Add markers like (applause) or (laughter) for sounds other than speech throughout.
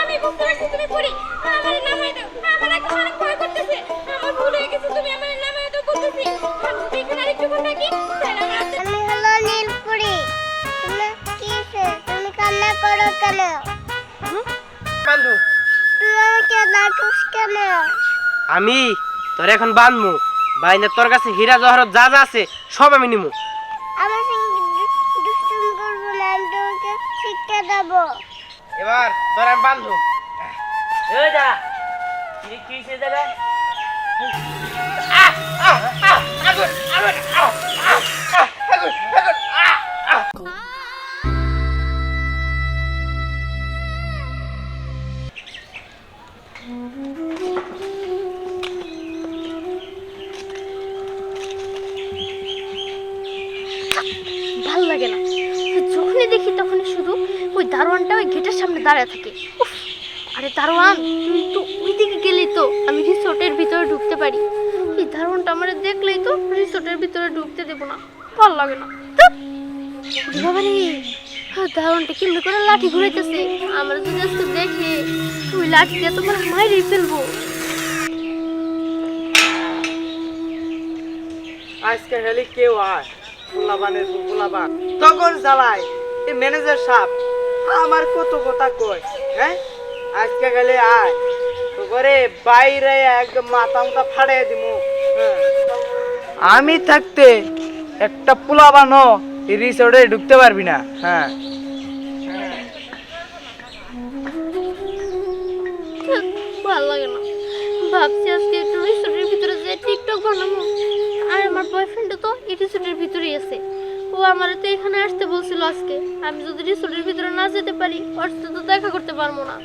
আমি বুঝতে পারছি তুমি পড়ি। আমার নামাই দাও। আমার এখন অনেক ভয় করতেছে। আমার ভুল হয়ে গেছে তুমি আমার নামাই দাও বলতেছি। আমি যদি এখানে আরেকটু ভুল থাকি তাহলে আমার হাতে আমি হলো নীলপুরি। তুমি কিসে তুমি কান্না করো কেন? বান্ধু তুই আমাকে ডাকুস কেন? আমি তোর এখন বান্ধমু বাইনে তোর কাছে হীরা জহরত যা যা আছে সব আমি নিমু। শিক্ষা এবার তোর আমি বান্ধু। এই যা কি কি সে দেবে ভালো দাঁড়ায় থাকে। আরে দারোয়ান তুই তো ওই দিকে গেলেই তো আমি রিসোর্টের ভিতরে ঢুকতে পারি। এই দারোয়ানটা আমার দেখলেই তো রিসোর্টের ভিতরে ঢুকতে দেবো না ভালো লাগে না। বাবা রে হ্যাঁ, দারোয়ানটা কেমনি করে লাঠি ঘুরাইতেছে? আমরা যদি আজকে দেখে ওই লাঠি দিয়ে তোমার মাইরে ফেলব। আজকে হেলি কেউ আয় পোলাবানের পোলাবান। তখন জ্বালায় এই ম্যানেজার সাহেব। আমার কত কথা কয় হ্যাঁ? আজকে গেলে আয়। করে বাইরে একদম মাথা মাথা ফাড়ে দিমু হ্যাঁ। আমি থাকতে একটা পোলাবানও এই রিসোর্টে ঢুকতে পারবি না হ্যাঁ। ভালো লাগে না। ভাবছি আজকে একটু রিসোর্টের ভিতরে যে টিকটক বানাবো আর আমার বয়ফ্রেন্ডও তো এই রিসোর্টের ভিতরেই আছে। ও আমার তো এখানে আসতে বলছিল আজকে। আমি যদি রিসোর্টের ভিতরে না যেতে পারি, ওর তো দেখা করতে পারব না।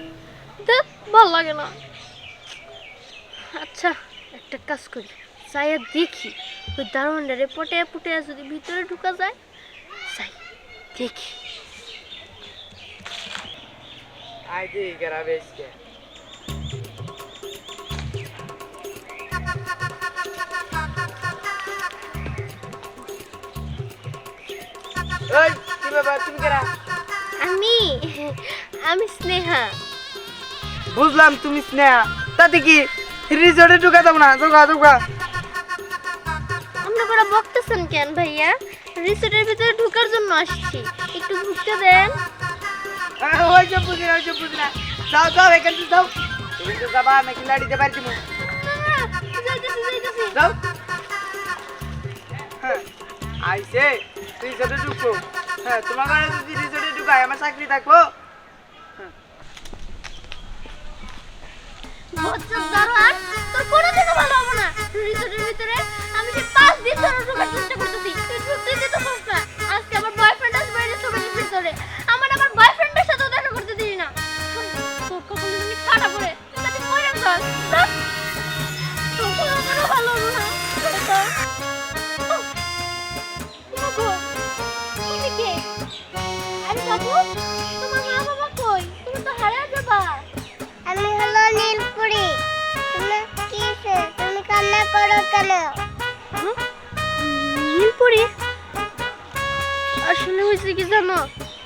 দেখ ভালো লাগে না। আচ্ছা একটা কাজ করি। যাই আর দেখি, ওই দারোয়ানডারে পটে পুটে যদি ভিতরে ঢুকা যায়, যাই, দেখি। আয় দি গেরাবে আজকে। ওই কি ব্যাপার? তুমি কেরা আমি আমি স্নেহা। বুঝলাম তুমি স্নেহা। তাতে কি রিসোর্টে ঢুকা যাব না? ঢুকা ঢুকা আপনি করে বকতেছেন কেন ভাইয়া? রিসোর্টের ভিতরে ঢোকার জন্য আসছি। একটু ঢুকতে দেন। ওই যে বুঝি না ওই যে বুঝি না। যাও যাও এখান থেকে যাও। তুমি তো যাবা নাকি লাড়িতে পারি তুমি। যাও। হ্যাঁ আইসে রিসোর্টে ঢুকবো হ্যাঁ তোমার ঘরে যদি রিসোর্টে ঢুকায়, আমার চাকরি থাকব আমি সেই পাঁচ দিন ধরে ঢোকার চেষ্টা করতেছি। তুই ঢুকতেই দিতেছিস না।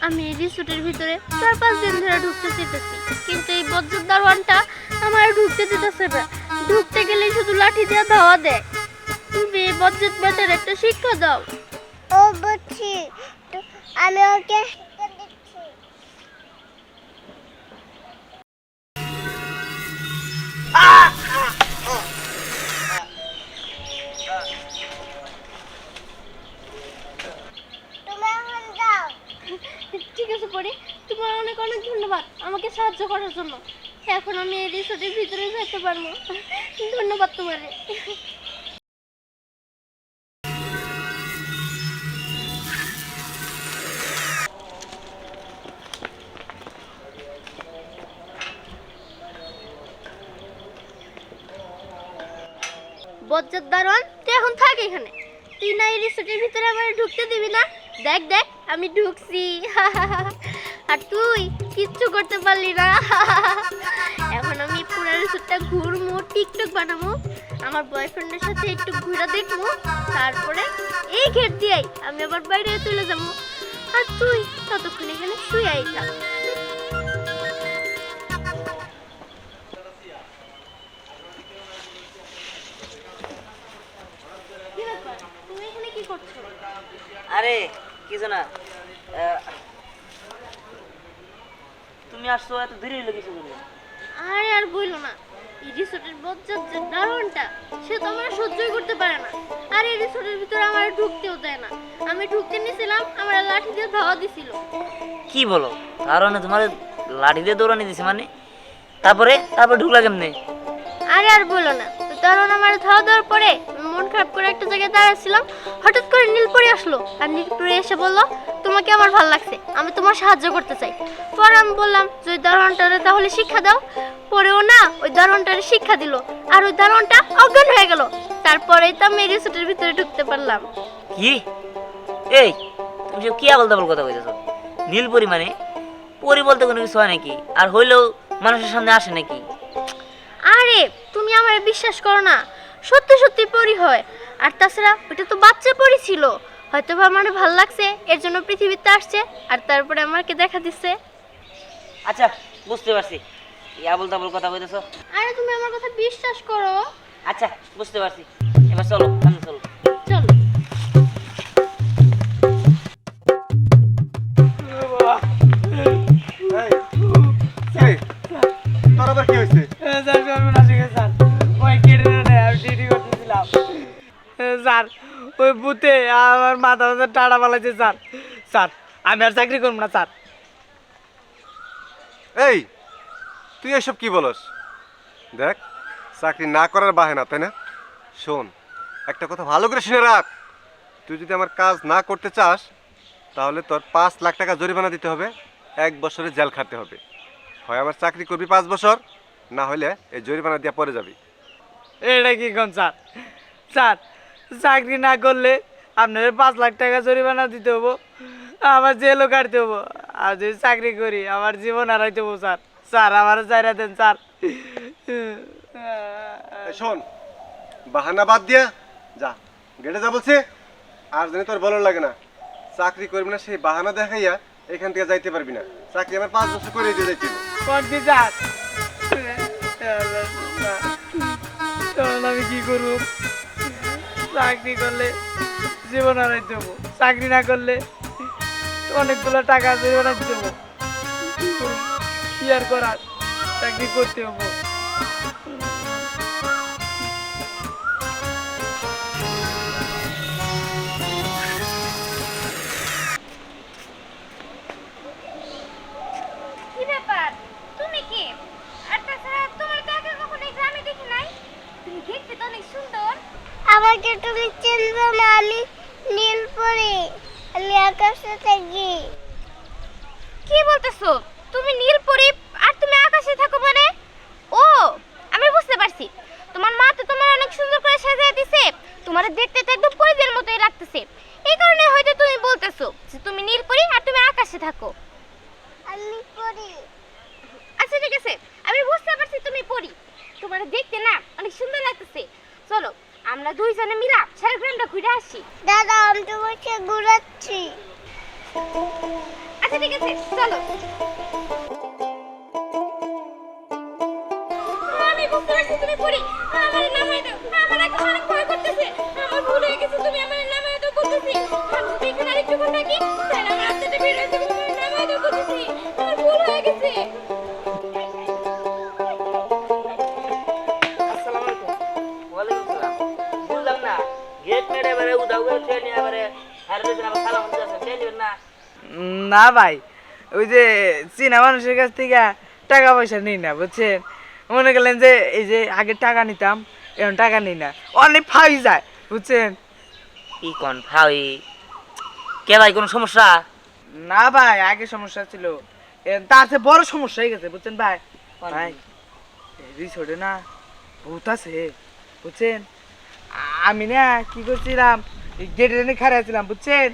আমি এই রিসোর্টের ভিতরে চার পাঁচ দিন ধরে ঢুকতে চেতেছি কিন্তু এই বজ্জাত দারোয়ানটা আমার ঢুকতে দিতেছে না। ঢুকতে গেলে শুধু লাঠি দিয়ে ধাওয়া দেয়। তুমি এই বজ্জাত বেটার একটা শিক্ষা দাও। ও বুঝছি। আমি ওকে শিক্ষা ঠিক তোমার অনেক অনেক ধন্যবাদ আমাকে সাহায্য করার জন্য। এখন আমি এই রিসোর্টের ভিতরে যেতে পারব। ধন্যবাদ তোমারে। বজ্জাত দারোয়ান, তুই এখন থাক এখানে। তুই না এই রিসোর্টের ভিতরে আমার ঢুকতে দিবি না? দেখ দেখ আমি ঢুকছি। (laughs) আর তুই কিচ্ছু করতে পারলি না। (laughs) এখন আমি পুরো রিসোর্টটা ঘুরবো টিকটক বানাবো আমার বয়ফ্রেন্ডের সাথে একটু ঘুরে দেখব তারপরে এই ঘের দিয়ে আমি আবার বাইরে চলে যাব। আর তুই ততক্ষণ এখানে থাক ব্যাপার? তুমি এখানে কি তুমি আসছো এত দেরি হইল কিছু আরে আর বইলো না। এই রিসোর্টের যে দারোয়ানটা সে তো আমার সহ্যই করতে পারে না। আর এই রিসোর্টের ভিতরে আমার ঢুকতেও দেয় না। আমি ঢুকতে নিয়েছিলাম আমার লাঠি দিয়ে ধাওয়া দিছিল। কি বলো? কারণে তোমার লাঠি দিয়ে দৌড়ানি দিছে মানে? তারপরে তারপরে ঢুকলা কেমনে? আরে আর বলো না তো আমার ধাওয়া দেওয়ার পরে খারাপ করে একটা জায়গায় দাঁড়াচ্ছিলাম হঠাৎ করে নীলপরি আসলো। আর নীলপরি এসে বলল তোমাকে আমার ভালো লাগছে আমি তোমার সাহায্য করতে চাই। পরে আমি বললাম যে ওই দারোয়ানটারে তাহলে শিক্ষা দাও। পরেও না ওই দারোয়ানটারে শিক্ষা দিল। আর ওই দারোয়ানটা অজ্ঞান হয়ে গেল। তারপরেই তো আমি রিসোর্টের ভিতরে ঢুকতে পারলাম। কি? এই তুমি সব কি আবল তাবল কথা কইতেছো? নীল পরি মানে? পরি বলতে কোনো কিছু হয় নাকি? আর হইলেও মানুষের সামনে আসে নাকি? আরে তুমি আমার বিশ্বাস করো না। সত্যি সত্যি পরি হয়। আর তাছাড়া ওটা তো বাচ্চা পরি ছিল। হয়তো বা আমার ভালো লাগছে এর জন্য পৃথিবীতে আসছে আর তারপরে আমাকে দেখা দিচ্ছে। আচ্ছা বুঝতে পারছি। এই আবল তাবল কথা বলতেছো আরে তুমি আমার কথা বিশ্বাস করো। আচ্ছা বুঝতে পারছি। এবার চলো আমি চলো চলো। বুথে আমার মাথা মাথা টাড়া পালাইছে স্যার। স্যার আমি আর চাকরি করব না স্যার। এই তুই এসব কি বলস? দেখ চাকরি না করার বাহানা তাই না? শোন একটা কথা ভালো করে শুনে রাখ। তুই যদি আমার কাজ না করতে চাস তাহলে তোর পাঁচ লাখ টাকা জরিমানা দিতে হবে এক বছরে জেল খাটতে হবে। হয় আমার চাকরি করবি পাঁচ বছর না হলে এই জরিমানা দিয়ে পরে যাবি। এটা কি কোন স্যার? স্যার চাকরি না করলে আপনার পাঁচ লাখ টাকা জরিমানা দিতে হব আমার জেলও কাটতে হব। আর যদি চাকরি করি আমার জীবন হারাইতে হব স্যার। স্যার আমার চাইরা দেন স্যার। শোন বাহানা বাদ দিয়া যা গেটে যা বলছে আর জানি তোর ভালো লাগে না। চাকরি করবি না সেই বাহানা দেখাইয়া এখান থেকে যাইতে পারবি না। চাকরি আমার পাঁচ বছর করে দিয়ে যাইতে স্যার। তখন আমি কি করব? চাকরি করলে জীবন আনাই দেবো চাকরি না করলে অনেকগুলো টাকা জীবন আনাই দেবো কি আর করার? চাকরি করতে হব। আকাশে থাকি কি বলতেছো? তুমি নীলপরি আর তুমি আকাশে থাকো মানে? ও আমি বুঝতে পারছি। তোমার মা তো তোমার অনেক সুন্দর করে সাজিয়ে দিছে। তোমার দেখতে তো একদম পরিদের মতোই লাগতেছে। এই কারণে হয়তো তুমি বলতেছো যে তুমি নীল নীলপরি আর তুমি আকাশে থাকো। আমি পরি আচ্ছা ঠিক আছে। আমি বুঝতে পারছি তুমি পড়ি তোমার দেখতে না অনেক সুন্দর লাগতেছে। চলো আমরা দুইজনে মিলা সারা গ্রামটা ঘুরে আসি। দাদা আমি তোমাকে ঘুরাচ্ছি। আচ্ছা ঠিক আছে, চলো। আমি বুঝতে পারছি তুমি পড়ি আমার নামাই দাও আমার এখন অনেক ভয় করতেছে। আমার ভুল হয়ে গেছে, তুমি আমার নামাই দাও করতেছি। আমি যদি এখানে আরেকটু থাকি। তাহলে আমার আত্মাটা বের হয়ে যাবে আমার নামাই দাও করতেছি। আমার ভুল হয়ে গেছে। আসসালামু আলাইকুম। ওয়ালাইকুম সালাম। বুঝলাম না গেট মেরে এবারে উদা উদা নিয়ে এবারে না। ভাই ওই যে চীনা মানুষের কাছ থেকে টাকা পয়সা নিই না বুঝছেন? মনে করলেন যে এই যে আগে টাকা নিতাম এখন টাকা নিই না। অনেক ফাই যায় বুঝছেন? কি কোন ভাই কে ভাই কোনো সমস্যা? না ভাই আগে সমস্যা ছিল। এখন তার চেয়ে বড় সমস্যা হয়ে গেছে বুঝছেন ভাই? ভাই রিসোর্টে না ভূত আছে বুঝছেন? আমি না কি করছিলাম গেটে জন্য খারাপ বুঝছেন?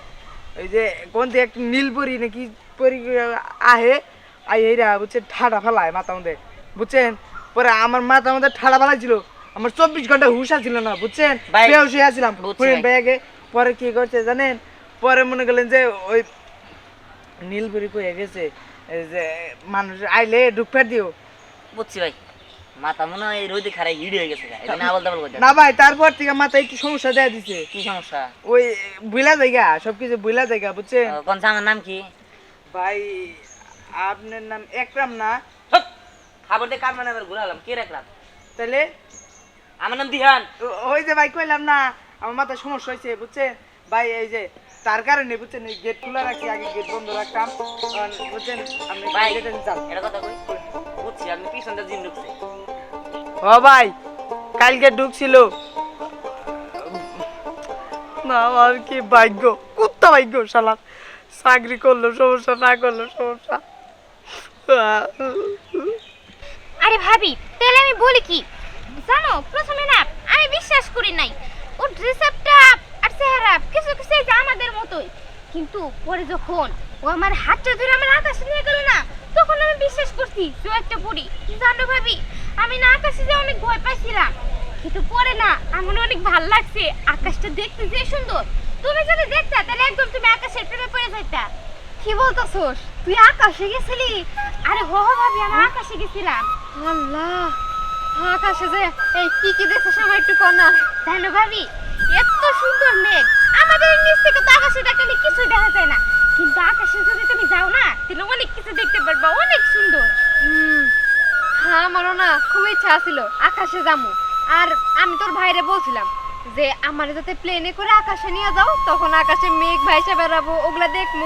ওই যে কোন থেকে একটা নীল পরি নাকি পরি আহে আই এইরা বুঝছেন? ঠাডা ফেলায় মাথা মধ্যে বুঝছেন? পরে আমার মাথা মধ্যে ঠাডা ফেলাইছিল আমার চব্বিশ ঘণ্টা হুশ ছিল না বুঝছেন? বেহুশ হয়ে ভাই। ভাই আগে পরে কি করছে জানেন? পরে মনে করলেন যে ওই নীলপুরি কয়ে গেছে এই যে মানুষ আইলে ঢুকফের দিও। বুঝছি ভাই। মাথা মনে হয় রোদে খারাই হয়ে গেছে আবল না ভাই তারপর থেকে একটু সমস্যা দেয়া দিছে। কি সমস্যা? ওই বুইলা জায়গা সবকিছু বুইলা জায়গা বুঝছেন? কোন আমার নাম কি? ভাই আপনার নাম একরাম না? হপ! খাবার দিয়ে কার মানে ঘুরালাম কে তাহলে আমার নাম দিহান। ওই যে ভাই কইলাম না আমার মাথায় সমস্যা হয়েছে বুঝছেন? ভাই এই যে তার কারণে বুঝছেন এই গেট খোলা রাখছি আগে গেট বন্ধ রাখতাম। বুঝছেন আপনি বাইরে চাল এটা কথা কই? বুঝছি আপনি পিছনটা জিন ঢুকছে। ও ভাই, কালকে ঢুকছিল। না, আমার কি ভাগ্য? কুত্তা ভাগ্য শালা। চাকরি করল, সমস্যা না করল, সমস্যা। আরে ভাবি, তাহলে আমি বলি কি? জানো, প্রথমে না, আমি বিশ্বাস করি নাই। ও ড্রেস আপটা আর চেহারা কিছু কিছু আমাদের মতোই। কিন্তু পরে যখন ও আমার হাতটা ধরে আমার আকাশে নিয়ে গেল না, তখন আমি বিশ্বাস করছি ও একটা বুড়ি জানো ভাবি আমি না আকাশে যে অনেক ভয় পাইছিলাম। কিন্তু পরে না আমার অনেক ভালো লাগছে। আকাশটা দেখতে যে সুন্দর। তুমি যদি দেখতা, তাহলে একদম তুমি আকাশের প্রেমে পড়ে যাইতা। কি বলতাছোস? তুই আকাশে গেছিলি? আরে হো ভাবি, আমি আকাশে গেছিলাম। আল্লাহ! আকাশে যে, এই কি কি দেখছিস আমার একটু কনা জানো ভাবি? এত সুন্দর মেঘ। আমাদের নিচ থেকে তো আকাশে দেখালে কিছুই দেখা যায় না। কিন্তু আকাশে যদি তুমি যাও না, তাহলে অনেক কিছু দেখতে পারবা। অনেক সুন্দর। হ্যাঁ আমারও না খুব ইচ্ছা ছিল আকাশে যাব আর আমি তোর ভাইরে বলছিলাম যে আমার যাতে প্লেনে করে আকাশে নিয়ে যাও তখন আকাশে মেঘ ভাইসে বেড়াবো ওগুলা দেখব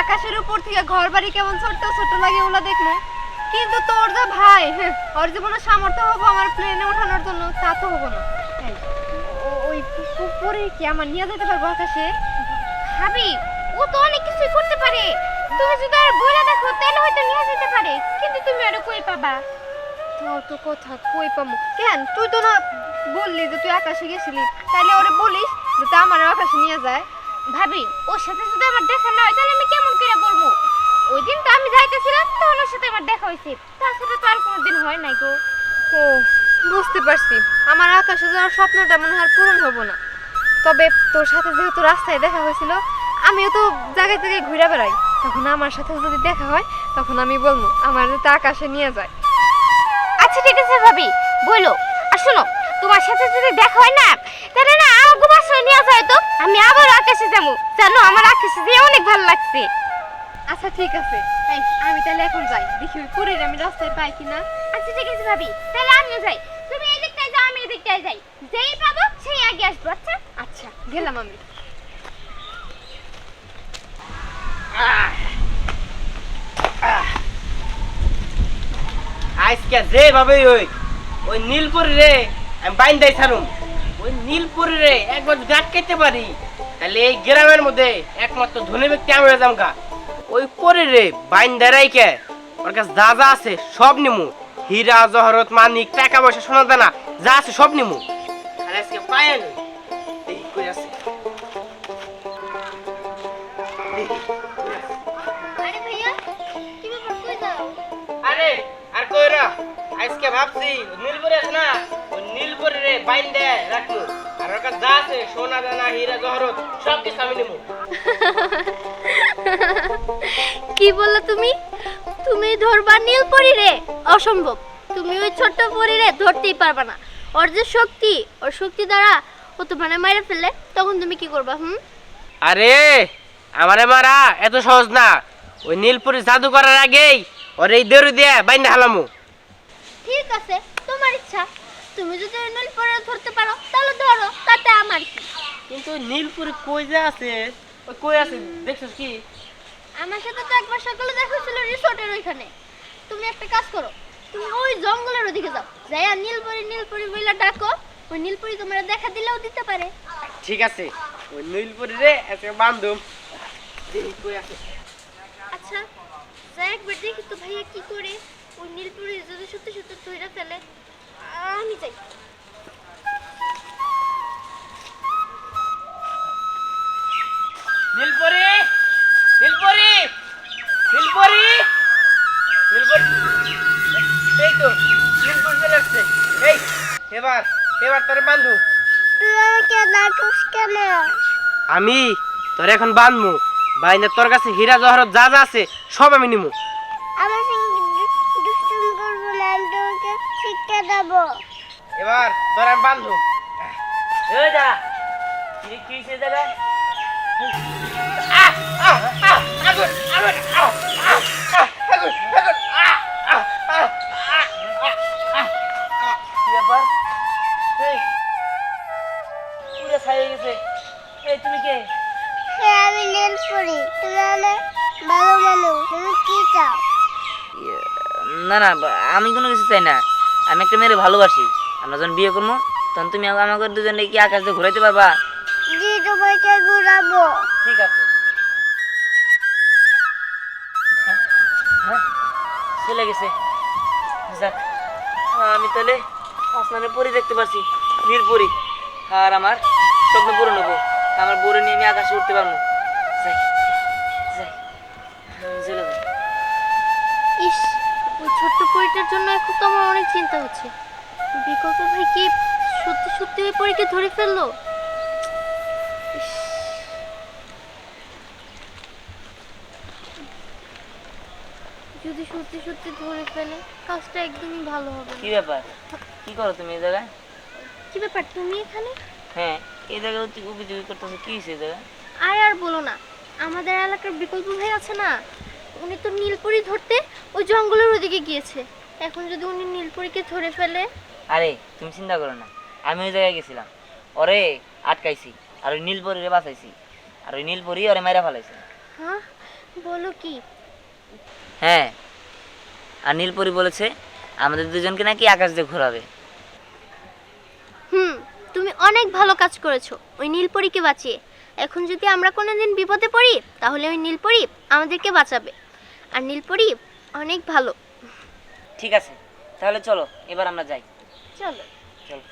আকাশের উপর থেকে ঘর বাড়ি কেমন ছোট্ট ছোট্ট লাগে ওগুলা দেখব কিন্তু তোর যে ভাই হ্যাঁ, ওর জীবনে সামর্থ্য হব আমার প্লেনে ওঠানোর জন্য তা তো হব না। ওই পুকুরে কি আমার নিয়ে যেতে পারব আকাশে? ভাবি ও তো অনেক কিছুই করতে পারে। তুমি যদি আর বইলা দেখো তাহলে হয়তো নিয়ে যেতে পারে। কিন্তু তুমি আরও কই পাবা? তাও তো কথা কই পামু? কেন? তুই তো না বললি যে তুই আকাশে গেছিলি। তাহলে ওরে বলিস যে তা আমার আকাশে নিয়ে যায়। ভাবি ওর সাথে যদি আমার দেখা না হয় তাহলে আমি কেমন করে বলব? ওই দিন তো আমি যাইতেছিলাম তখন ওর সাথে আমার দেখা হয়েছে। তার সাথে তো আর কোনোদিন হয় নাই গো। ও বুঝতে পারছি। আমার আকাশে যাওয়ার স্বপ্নটা মনে হয় পূরণ হব না। তবে তোর সাথে যেহেতু রাস্তায় দেখা হয়েছিল আমিও তো জায়গায় জায়গায় ঘুরে বেড়াই। তখন আমার সাথে যদি দেখা হয় তখন আমি বলব আমার যাতে আকাশে নিয়ে যায়। আচ্ছা ঠিক আছে ভাবি। বলো আর শোনো তোমার সাথে যদি দেখা হয় না তাহলে না আমাকে বাসায় নিয়ে যায় তো। আমি আবার আকাশে যাব। জানো আমার আকাশে যেয়ে অনেক ভালো লাগছে। আচ্ছা ঠিক আছে। এই আমি তাহলে এখন যাই। দেখি ওই পুরীর আমি রাস্তায় পাই কিনা। আচ্ছা ঠিক আছে ভাবি। তাহলে আমিও যাই। তুমি এই দিকটায় যাও আমি এই দিকটায় যাই। যেই পাবো সেই আগে আসব আচ্ছা? আচ্ছা গেলাম আমি। আজকে যেভাবে ওই ওই নীলপুরি রে আমি বাইন্দাই ছাড়ুম। ওই নীলপুরি রে একবার গাছ কেটে পারি, তাহলে এই গ্রামের মধ্যে একমাত্র ধনী ব্যক্তি আমি হয়ে যামগা ওই পরে রে বাইন্দা রাইকে ওর কাছে যা যা আছে সব নিমু। হীরা, জহরত, মানিক, টাকা পয়সা, সোনা দানা, যা আছে সব নিমু। আর আজকে পায়ে নই। এই কই আছে? কইরা আজকে ভাবছি নীলপুরি আছে না ওই নীলপুরি রে বাইন্দে রাখব। আর ওর কাছে যা আছে সোনা দানা হীরা জহরত সব কিছু আমি নিমু কি বললা তুমি? তুমি ধরবা নীলপরি রে অসম্ভব। তুমি ওই ছোট্ট পরি রে ধরতেই পারবা না। ওর যে শক্তি ওর শক্তি দ্বারা ও তো মানে মাইরে ফেললে তখন তুমি কি করবা হুম? আরে আমারে মারা এত সহজ না। ওই নীলপুরি জাদু করার আগেই ওর এই দেরু দিয়ে বাইন্দা হালামু। ঠিক আছে তোমার ইচ্ছা। তুমি যদি ওই নীল পরি ধরতে পারো তাহলে ধরো তাতে আমার কি? কিন্তু নীলপুরি কই যে আছে? ওই কই আছে দেখছিস কি? আমার সাথে তো একবার সকালে দেখা হয়েছিল রিসোর্টের ওইখানে। তুমি একটা কাজ করো তুমি ওই জঙ্গলের ওদিকে যাও। যাইয়া নীলপরি নীলপরি বইলা ডাকো ওই নীলপরি তোমার দেখা দিলেও দিতে পারে। ঠিক আছে ওই নীলপুরি রে আজকে বান্ধব। কই আছে। আচ্ছা যাই একবার দেখি তো ভাইয়া কি করে। ওই নীলপুরি যদি সত্যি সত্যি ধইরা ফেলে আমি যাই। নীলপুরি! নীলপুরি! নীলপুরি! নীলপুরি! এই তো নীলপুরি চলে আসছে। এই এবার এবার তোর কেন আমি তোর এখন বানমু বাইন্দা তোর কাছে হীরা জহরত যা যা আছে সব আমি নিমু। দেবো এবার তোর আমি বান্ধব এই দাঁড়া কি কি হয়েছে জায়গায় কি ব্যাপার? এই পুরো ছাই হয়ে গেছে। এই তুমি কে? হ্যাঁ আমি নীল পরি তুমি অনেক ভালো মানুষ। তুমি কি চাও? না না আমি কোনো কিছু চাই না। আমি একটা মেয়ের ভালোবাসি। আমরা যখন বিয়ে করব তখন তুমি আমাকে দুজনে কি আকাশ দিয়ে ঘুরাইতে পারবা? জি তোমাকে ঘুরাবো। ঠিক আছে। হ্যাঁ? হ্যাঁ? চলে গেছে। যাক আমি তাহলে আসমানে পরি দেখতে পাচ্ছি নীল পরি আর আমার স্বপ্ন পূরণ হব। আমার বউরে নিয়ে আমি আকাশে উঠতে পারব। ছোট্ট পরীটার জন্য এখন তো আমার অনেক চিন্তা হচ্ছে। বিকল্প ভাই কি সত্যি সত্যি ওই পরীকে ধরে ফেলল? যদি সত্যি সত্যি ধরে ফেলে কাজটা একদমই ভালো হবে কি ব্যাপার? কি করো তুমি এই জায়গায়? কি ব্যাপার তুমি এখানে? হ্যাঁ এই জায়গায় উকি চুকি করতেছো কি হয়েছে এই জায়গায়? আর আর বলো না আমাদের এলাকার বিকল্প ভাই আছে না? উনি তো নীলপরি ধরতে ওই জঙ্গলের ওদিকে গিয়েছে। এখন যদি উনি নীলপরিকে ধরে ফেলে? আরে তুমি চিন্তা করো না। আমি ওই জায়গায় গেছিলাম। ওরে আটকাইছি আর ওই নীলপরিরে বাঁচাইছি। আর ওই নীলপরি ওরে মাইরা ফেলাইছে। হ্যাঁ বলো কি? হ্যাঁ আর নীলপরি বলেছে আমাদের দুজনকে নাকি আকাশ দিয়ে ঘোরাবে। হুম তুমি অনেক ভালো কাজ করেছ ওই নীলপরীকে বাঁচিয়ে। এখন যদি আমরা কোনোদিন বিপদে পড়ি তাহলে ওই নীলপরি আমাদেরকে বাঁচাবে। আর নীলপরি অনেক ভালো। ঠিক আছে তাহলে চলো এবার আমরা যাই। চলো। চলো।